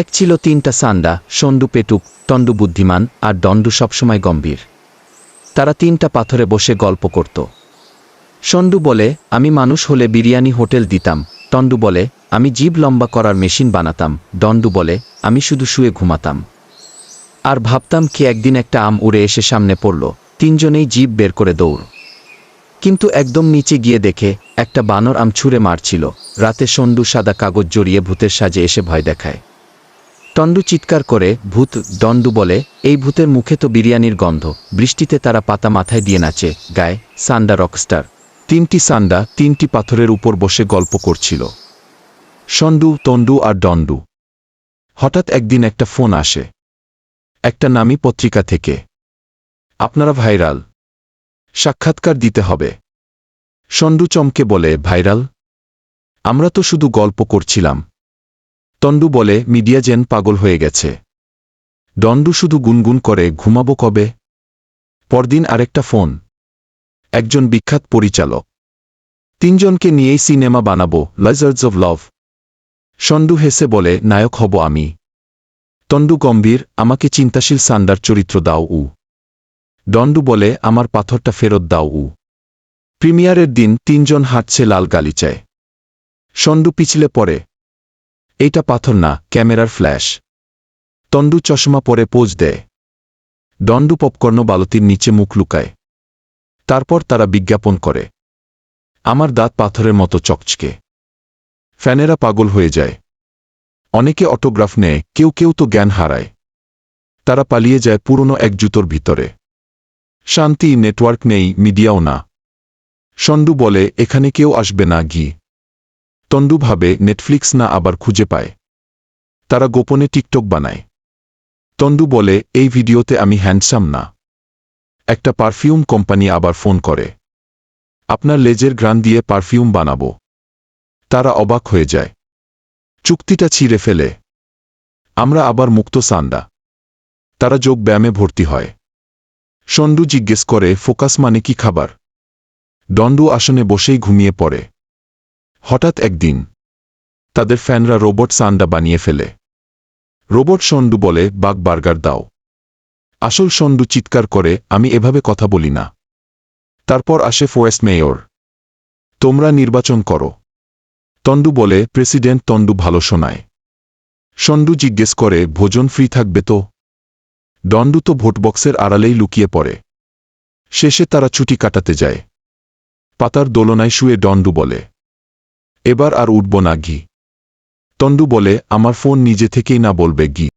এক ছিল তিনটা সান্ডা সন্ডু পেটুক তন্ডু বুদ্ধিমান আর দণ্ডু সবসময় গম্ভীর। তারা তিনটা পাথরে বসে গল্প করত। সন্ডু বলে, আমি মানুষ হলে বিরিয়ানি হোটেল দিতাম। তন্ডু বলে, আমি জীব লম্বা করার মেশিন বানাতাম। দণ্ডু বলে, আমি শুধু শুয়ে ঘুমাতাম। আর ভাবতাম কি একদিন একটা আম উড়ে এসে সামনে পড়ল, তিনজনেই জীব বের করে দৌড়। কিন্তু একদম নিচে গিয়ে দেখে, একটা বানর আম ছুঁড়ে মারছিল। রাতে সন্ডু সাদা কাগজ জড়িয়ে ভূতের সাজে এসে ভয় দেখায়। তন্ডু চিৎকার করে, ভূত দণ্ডু বলে, এই ভূতের মুখে তো বিরিয়ানির গন্ধ। বৃষ্টিতে তারা পাতা মাথায় দিয়ে নাচে, গায়ে, সান্ডা রকস্টার। তিনটি সান্ডা, তিনটি পাথরের উপর বসে গল্প করছিল। সন্ডু তন্ডু আর দণ্ডু হঠাৎ একদিন একটা ফোন আসে। একটা নামী পত্রিকা থেকে। আপনারা ভাইরাল। সাক্ষাৎকার দিতে হবে। সন্ডু চমকে বলে, ভাইরাল? আমরা তো শুধু গল্প করছিলাম। তন্ডু বলে, মিডিয়া যেন পাগল হয়ে গেছে। দণ্ডু শুধু গুনগুন করে, ঘুমাবো কবে? পরদিন আরেকটা ফোন। একজন বিখ্যাত পরিচালক। তিনজনকে নিয়েই সিনেমা বানাবো লাজার্স অব লভ সন্ডু হেসে বলে, নায়ক হব আমি। তন্ডু গম্ভীর, আমাকে চিন্তাশীল সান্ডার চরিত্র দাও উ। দণ্ডু বলে, আমার পাথরটা ফেরত দাও উ। প্রিমিয়ারের দিন তিনজন হাঁটছে লাল গালিচায়। সন্ডু পিছলে পড়ে এইটা পাথর না, ক্যামেরার ফ্ল্যাশ। তন্ডু চশমা পরে পোজ দেয় দণ্ডু পপকর্ণ বালতির নিচে মুখ লুকায়। তারপর তারা বিজ্ঞাপন করে। আমার দাঁত পাথরের মতো চকচকে। ফ্যানেরা পাগল হয়ে যায়। অনেকে অটোগ্রাফ নেয়, কেউ কেউ তো জ্ঞান হারায়। তারা পালিয়ে যায় পুরনো এক জুতোর ভিতরে। শান্তি, নেটওয়ার্ক নেই, মিডিয়াও না। সন্ডু বলে, এখানে কেউ আসবে না ঘি তন্ডু ভাবে নেটফ্লিক্স না আবার খুঁজে পায়। তারা গোপনে টিকটক বানায়। তন্ডু বলে, এই ভিডিওতে আমি হ্যান্ডসাম না। একটা পারফিউম কোম্পানি আবার ফোন করে। আপনার লেজের গ্রান দিয়ে পারফিউম বানাবো। তারা অবাক হয়ে যায়। চুক্তিটা ছিঁড়ে ফেলে। আমরা আবার মুক্ত সান্ডা। তারা যোগ ব্যায়ামে ভর্তি হয়। সন্ডু জিজ্ঞেস করে, ফোকাস মানে কি খাবার? দণ্ডু আসনে বসেই ঘুমিয়ে পড়ে। হঠাৎ একদিন, তাদের ফ্যানরা রোবট সান্ডা বানিয়ে ফেলে। রোবট সন্ডু বলে বাগ বার্গার দাও। আসল সন্ডু চিৎকার করে, আমি এভাবে কথা বলি না। তারপর আসে ফরেস্ট মেয়র। তোমরা নির্বাচন করো। তন্ডু বলে, প্রেসিডেন্ট তন্ডু ভালো শোনায়। সন্ডু জিজ্ঞেস করে, ভোজন ফ্রি থাকবে তো? দণ্ডু তো ভোটবক্সের আড়ালেই লুকিয়ে পড়ে। শেষে তারা ছুটি কাটাতে যায়। পাতার দোলনায় শুয়ে দণ্ডু বলে এবার আর উঠব না ঘি। তন্ডু বলে আমার ফোন নিজে থেকেই না বলবে গি